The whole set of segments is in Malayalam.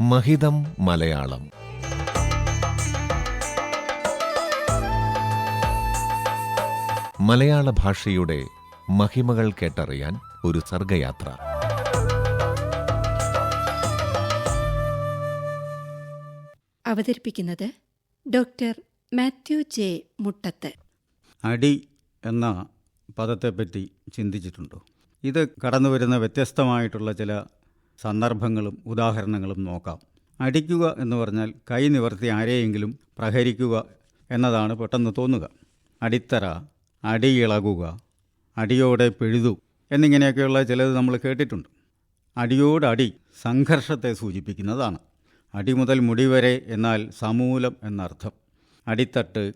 മഹിതം മലയാളം. മലയാള ഭാഷയുടെ മഹിമകൾ കേട്ടറിയാൻ ഒരു സർഗയാത്ര. അവതരിപ്പിക്കുന്നത് ഡോക്ടർ മാത്യു ജെ മുട്ടത്ത്. അടി എന്ന പദത്തെപ്പറ്റി ചിന്തിച്ചിട്ടുണ്ടോ? ഇത് കടന്നു വരുന്ന വ്യത്യസ്തമായിട്ടുള്ള ചില സന്ദർഭങ്ങളും ഉദാഹരണങ്ങളും നോക്കാം. അടിക്കുക എന്ന് പറഞ്ഞാൽ കൈ നിവർത്തി ആരെയെങ്കിലും പ്രഹരിക്കുക എന്നതാണ് പെട്ടെന്ന് തോന്നുക. അടിത്തറ അടിയിളകുക അടിയോടെ പിഴുതു എന്നിങ്ങനെയൊക്കെയുള്ള ചിലത് നമ്മൾ കേട്ടിട്ടുണ്ട്. അടിയോടടി സംഘർഷത്തെ സൂചിപ്പിക്കുന്നതാണ്. അടി മുതൽ മുടി വരെ എന്നാൽ സമൂലം എന്നർത്ഥം. അടിത്തട്ട്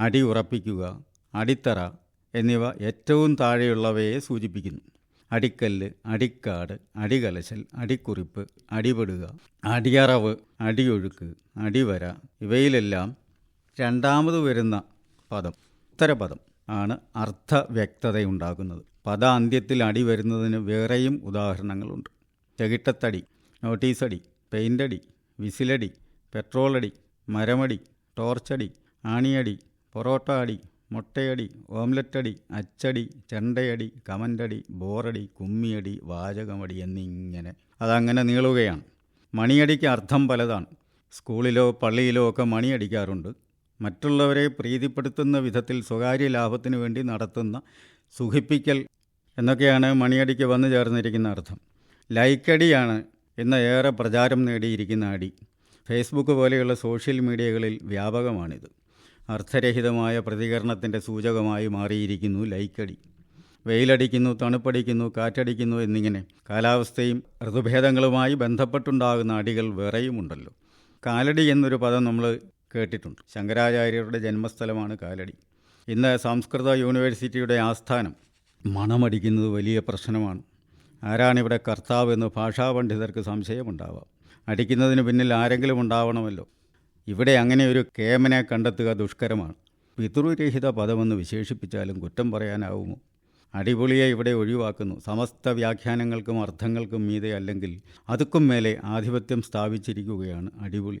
അടി ഉറപ്പിക്കുക അടിത്തറ എന്നിവ ഏറ്റവും താഴെയുള്ളവയെ സൂചിപ്പിക്കുന്നു. അടിക്കല്ല് അടിക്കാട് അടികലശൽ അടിക്കുറിപ്പ് അടിപെടുക അടിയറവ് അടിയൊഴുക്ക് അടിവര ഇവയിലെല്ലാം രണ്ടാമത് വരുന്ന പദം ഉത്തരപദം ആണ് അർത്ഥവ്യക്തതയുണ്ടാകുന്നത്. പദാന്ത്യത്തിൽ അടി വരുന്നതിന് വേറെയും ഉദാഹരണങ്ങളുണ്ട്. ചകിട്ടത്തടി നോട്ടീസടി പെയിന്റടി വിസിലടി പെട്രോളടി മരമടി ടോർച്ചടി ആണിയടി പൊറോട്ട അടി മുട്ടയടി ഓംലറ്റടി അച്ചടി ചെണ്ടയടി കമന്റടി ബോറടി കുമ്മിയടി വാചകമടി എന്നിങ്ങനെ. അതങ്ങനെ നീളുകയാണ്. മണിയടിക്ക് അർത്ഥം പലതാണ്. സ്കൂളിലോ പള്ളിയിലോ ഒക്കെ മണിയടിക്കാറുണ്ട്. മറ്റുള്ളവരെ പ്രീതിപ്പെടുത്തുന്ന വിധത്തിൽ സ്വകാര്യ ലാഭത്തിന് വേണ്ടി നടത്തുന്ന സുഖിപ്പിക്കൽ എന്നൊക്കെയാണ് മണിയടിക്ക് വന്നു ചേർന്നിരിക്കുന്ന അർത്ഥം. ലൈക്കടിയാണ് ഇന്ന് ഏറെ പ്രചാരം നേടിയിരിക്കുന്ന അടി. ഫേസ്ബുക്ക് പോലെയുള്ള സോഷ്യൽ മീഡിയകളിൽ വ്യാപകമാണിത്. അർത്ഥരഹിതമായ പ്രതികരണത്തിന്റെ സൂചകമായി മാറിയിരിക്കുന്നു ലൈക്കടി. വെയിലടിക്കുന്നു തണുപ്പടിക്കുന്നു കാറ്റടിക്കുന്നു എന്നിങ്ങനെ കാലാവസ്ഥയും ഋതുഭേദങ്ങളുമായി ബന്ധപ്പെട്ടുണ്ടാകുന്ന അടികൾ വേറെയുമുണ്ടല്ലോ. കാലടി എന്നൊരു പദം നമ്മൾ കേട്ടിട്ടുണ്ട്. ശങ്കരാചാര്യരുടെ ജന്മസ്ഥലമാണ് കാലടി. ഇന്ന് സംസ്കൃത യൂണിവേഴ്സിറ്റിയുടെ ആസ്ഥാനം മണമടിക്കുന്നത് വലിയ പ്രശ്നമാണ്. ആരാണിവിടെ കർത്താവ് എന്ന് ഭാഷാപണ്ഡിതർക്ക് സംശയമുണ്ടാവാം. അടിക്കുന്നതിന് പിന്നിൽ ആരെങ്കിലും ഉണ്ടാവണമല്ലോ. ഇവിടെ അങ്ങനെ ഒരു കേമനെ കണ്ടെത്തുക ദുഷ്കരമാണ്. പിതൃരഹിത പദമെന്ന് വിശേഷിപ്പിച്ചാലും കുറ്റം പറയാനാവുമോ? അടിപൊളിയെ ഇവിടെ ഒഴിവാക്കുന്നു. സമസ്ത വ്യാഖ്യാനങ്ങൾക്കും അർത്ഥങ്ങൾക്കും മീതെ അല്ലെങ്കിൽ അതുക്കും മേലെ ആധിപത്യം സ്ഥാപിച്ചിരിക്കുകയാണ് അടിപൊളി.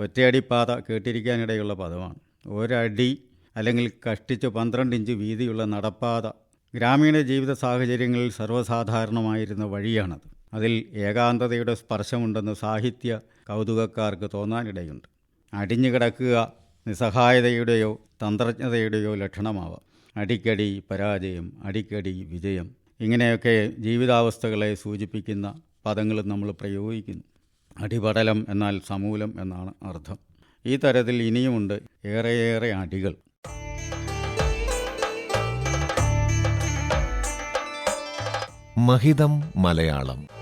ഒറ്റയടിപ്പാത കേട്ടിരിക്കാനിടയുള്ള പദമാണ്. ഒരടി അല്ലെങ്കിൽ കഷ്ടിച്ച് പന്ത്രണ്ട് ഇഞ്ച് വീതിയുള്ള നടപ്പാത ഗ്രാമീണ ജീവിത സാഹചര്യങ്ങളിൽ സർവസാധാരണമായിരുന്ന വഴിയാണത്. അതിൽ ഏകാന്തതയുടെ സ്പർശമുണ്ടെന്ന് സാഹിത്യ കൗതുകക്കാർക്ക് തോന്നാനിടയുണ്ട്. അടിഞ്ഞു കിടക്കുക നിസ്സഹായതയുടെയോ തന്ത്രജ്ഞതയുടെയോ ലക്ഷണമാവാം. അടിക്കടി പരാജയം അടിക്കടി വിജയം ഇങ്ങനെയൊക്കെ ജീവിതാവസ്ഥകളെ സൂചിപ്പിക്കുന്ന പദങ്ങൾ നമ്മൾ പ്രയോഗിക്കുന്നു. അടിപടലം എന്നാൽ സമൂലം എന്നാണ് അർത്ഥം. ഈ തരത്തിൽ ഇനിയുമുണ്ട് ഏറെയേറെ അടികൾ. മഹിതം മലയാളം